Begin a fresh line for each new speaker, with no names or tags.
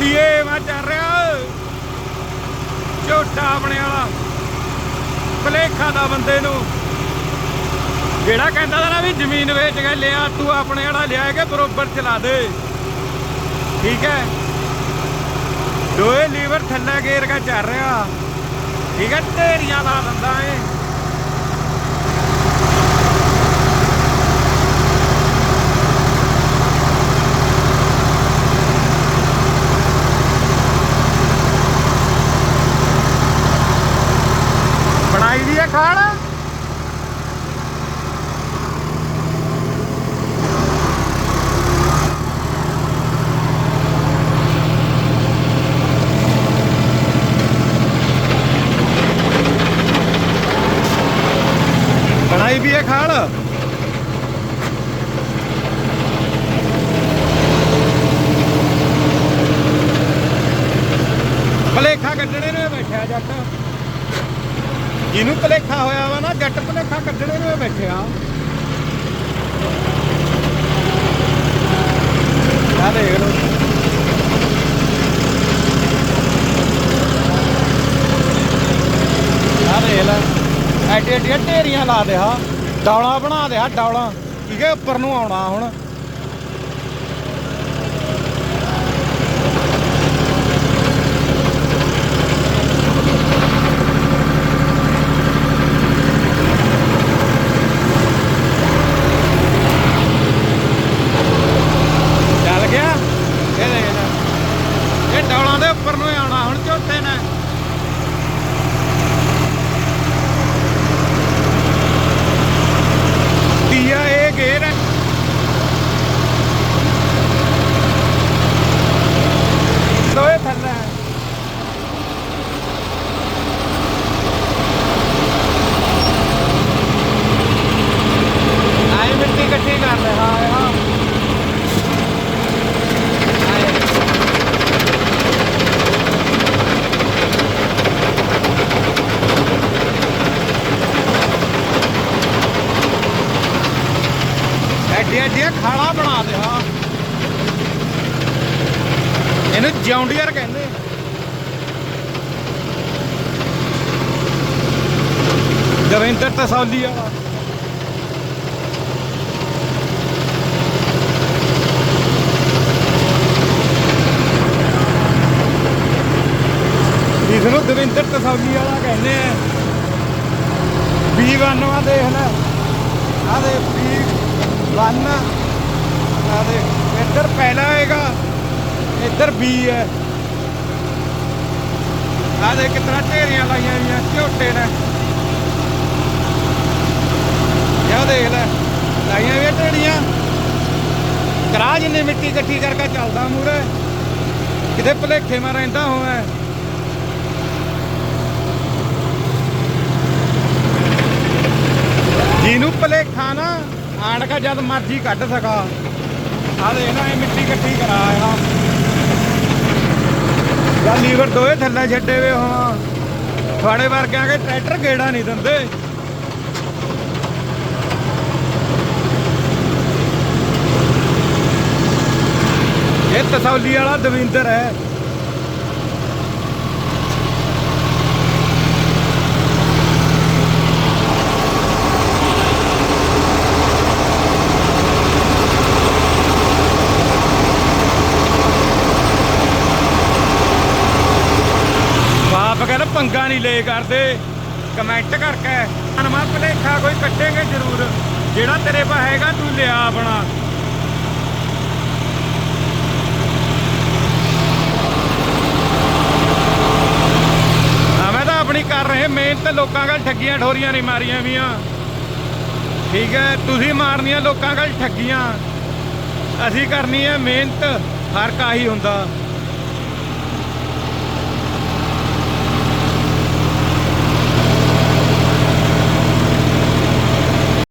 ਧੀਏ, ਮੈਂ ਚੱਲ ਰਿਹਾ। ਝੋਟਾ ਆਪਣੇ ਵਾਲਾ। ਭਲੇਖਾ ਦਾ ਬੰਦੇ ਨੂੰ। ਜਿਹੜਾ ਕਹਿੰਦਾ ਨਾ ਵੀ ਜ਼ਮੀਨ ਵੇਚ ਕੇ ਲਿਆ, ਤੂੰ ਆਪਣੇ ਵਾਲਾ ਲਿਆ ਕੇ ਬਰੋਬਰ ਚਲਾ ਦੇ। ਠੀਕ ਹੈ? ਦੋਏ ਲੀਵਰ ਥੱਲੇ ਗੇਰ ਕੇ ਚੱਲ ਰਿਹਾ। ਠੀਕ ਹੈ? ਤੇਰੀਆਂ ਦਾ ਬੰਦਾ ਏ ਬਣਾਈ ਹੈ ਖਾਣ ਬਣਾਈ ਵੀ ਹੈ ਖਾਣ ਭਲੇਖਾ ਕੱਢਣੇ ਨੂੰ ਬੈਠਿਆ ਜੱਟ। ਜਿਹਨੂੰ ਭਲੇਖਾ ਹੋਇਆ ਵਾ ਨਾ, ਜੱਟ ਭਲੇਖਾ ਕੱਢਣੇ ਨੂੰ ਬੈਠੇ ਬੈਠਿਆ ਆ ਦੇਖ ਲਓ ਆ ਦੇਖ ਲੈ। ਐਡੀ ਐਡੀਆਂ ਢੇਰੀਆਂ ਲਾ ਦੇ ਹਾ ਡੌਲਾ ਬਣਾ ਦੇ ਹਾ ਡੌਲਾ ਠੀਕ ਹੈ, ਉੱਪਰ ਨੂੰ ਆਉਣਾ ਹੁਣ ਚੱਲ ਗਿਆ ਇਹ ਦੇਖ ਲੈ ਇਹ ਡੌਲਾਂ ਦੇ ਉੱਪਰ ਨੂੰ ਹੀ ਆਉਣਾ ਹੁਣ ਝੋਟੇ ਨੇ ਤੀਆ ਇਹ ਗੇਰ ਹੈ ਦੋਏ ਥੱਲੇ ਹੈ। ਆਈ ਮਿੱਟੀ ਇਕੱਠੀ ਕਰ ਰਿਹਾ ਹੈ ਹਾਂ ਐਡੀ ਐਡੀਆਂ ਖਾਲਾ ਬਣਾ ਦਿਆ ਇਹਨੂੰ ਜੌਂਡੀਅਰ ਕਹਿੰਦੇ ਦਵਿੰਦਰ ਤਸੌਲੀ ਵਾਲਾ। ਇਸ ਨੂੰ ਦਵਿੰਦਰ ਤਸੌਲੀ ਵਾਲਾ ਕਹਿੰਦੇ ਆ। ਵੀ ਵਾਨਵਾ ਦੇਖ ਲੈ। ਆ ਦੇ ਵੀ ਵਨ ਆ ਦੇ ਇੱਧਰ ਪਹਿਲਾ ਆਏਗਾ ਇੱਧਰ ਬੀ ਹੈ। ਆ ਦੇ ਕਿਤਨਾ ਢੇਰੀਆਂ ਲਾਈਆਂ ਹੋਈਆਂ, ਝੋਟੇ ਨੇ। ਇਹ ਦੇਖ ਲੈ, ਲਾਈਆਂ ਵੀ ਢੇਰੀਆਂ। ਕਰਾ ਜਿੰਨੇ ਮਿੱਟੀ ਇਕੱਠੀ ਕਰਕੇ ਚੱਲਦਾ ਮੂਰੇ ਕਿਤੇ ਭਲੇਖੇ ਮਾ ਰਹਿੰਦਾ ਹੋਵੇ ਜਿਹਨੂੰ ਭਲੇਖਾ ਨਾ ਆਣ ਜਦ ਮਰਜ਼ੀ ਕੱਢ ਸਕਾ। ਆ ਦੇਖ ਇਹ ਮਿੱਟੀ ਇਕੱਠੀ ਕਰਾ ਆ ਯਾ ਲੀਵਰ ਦੋਏ ਥੱਲੇ ਛੱਡੇ ਵੇ ਹਾਂ ਤੁਹਾਡੇ ਵਰਗਿਆਂ ਕੇ ਟਰੈਕਟਰ ਗੇੜਾ ਨਹੀਂ ਦਿੰਦੇ। ਇਹ ਤਸੌਲੀ ਵਾਲਾ ਦਵਿੰਦਰ ਹੈ। ਬਾਪ ਕਹਿੰਦਾ ਪੰਗਾ ਨਹੀਂ ਲੈ ਕਰਦੇ। ਕਮੈਂਟ ਕਰਕੇ। ਅਨਮਾ ਭਲੇਖਾ ਕੋਈ ਕੱਟੇਗੇ ਜ਼ਰੂਰ। ਜਿਹੜਾ ਤੇਰੇ ਪਾ ਹੈਗਾ ਤੂੰ ਲਿਆ ਆਪਣਾ। ਹਾਂ ਮੈਂ ਤਾਂ ਆਪਣੀ ਕਰ ਰਹੇ ਮਿਹਨਤ, ਲੋਕਾਂ ਨਾਲ ਠੱਗੀਆਂ ਠੋਰੀਆਂ ਨਹੀਂ ਮਾਰੀਆਂ ਵੀਆਂ। ਠੀਕ ਹੈ, ਤੁਸੀਂ ਮਾਰਨੀਆਂ ਲੋਕਾਂ ਨਾਲ ਠੱਗੀਆਂ। ਅਸੀਂ ਕਰਨੀ ਹੈ ਮਿਹਨਤ, ਹਰ ਕਾਹੀ ਹੁੰਦਾ।